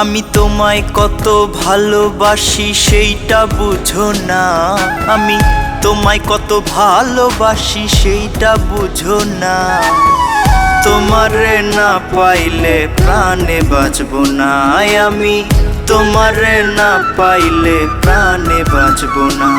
আমি তোমায় কত ভালোবাসি সেইটা বুঝো না। আমি তোমায় কত ভালোবাসি সেইটা বুঝো না। তোমারে না পাইলে প্রাণে বাঁচবো না। আমি তোমারে না পাইলে প্রাণে বাঁচবো না।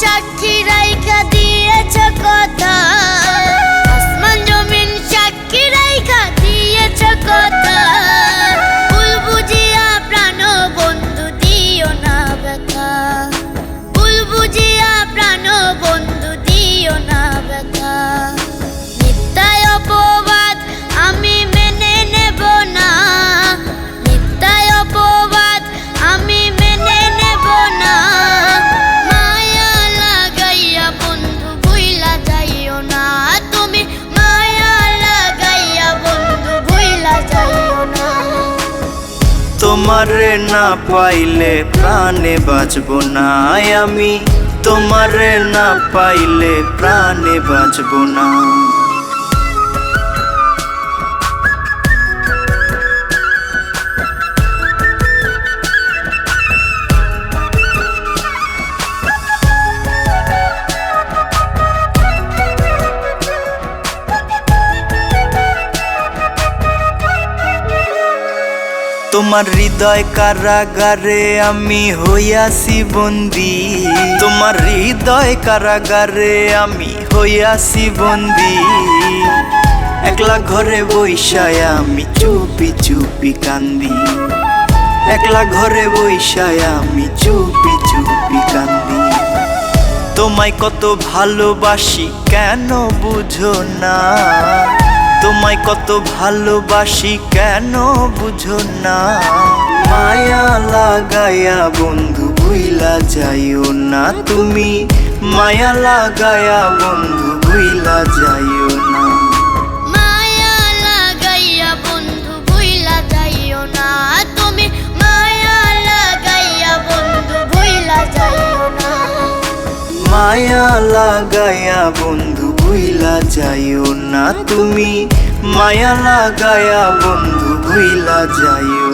জমিন তোমারে না পাইলে প্রাণে বাঁচব না আমি। তোমারে না পাইলে প্রাণে বাঁচব না। তোমার হৃদয় কারাগারে আমি হইয়াছি বন্দি। তোমার হৃদয় কারাগারে আমি হইয়াছি বন্দি। একলা ঘরে বৈশায় আমি চুপি চুপি কান্দি। একলা ঘরে বৈশায় আমি চুপি চুপি কান্দি। তোমায় কত ভালোবাসি কেন বুঝো না। তোমায় কত ভালোবাসি কেন বুঝো না? মায়া লাগায়া বন্ধু ভুইলা যাইও না তুমি। মায়া লাগায়া বন্ধু ভুইলা যাইও না। মায়া লাগায়া বন্ধু ভুইলা যাইও না তুমি। মায়া লাগায়া বন্ধু ভুইলা যাইও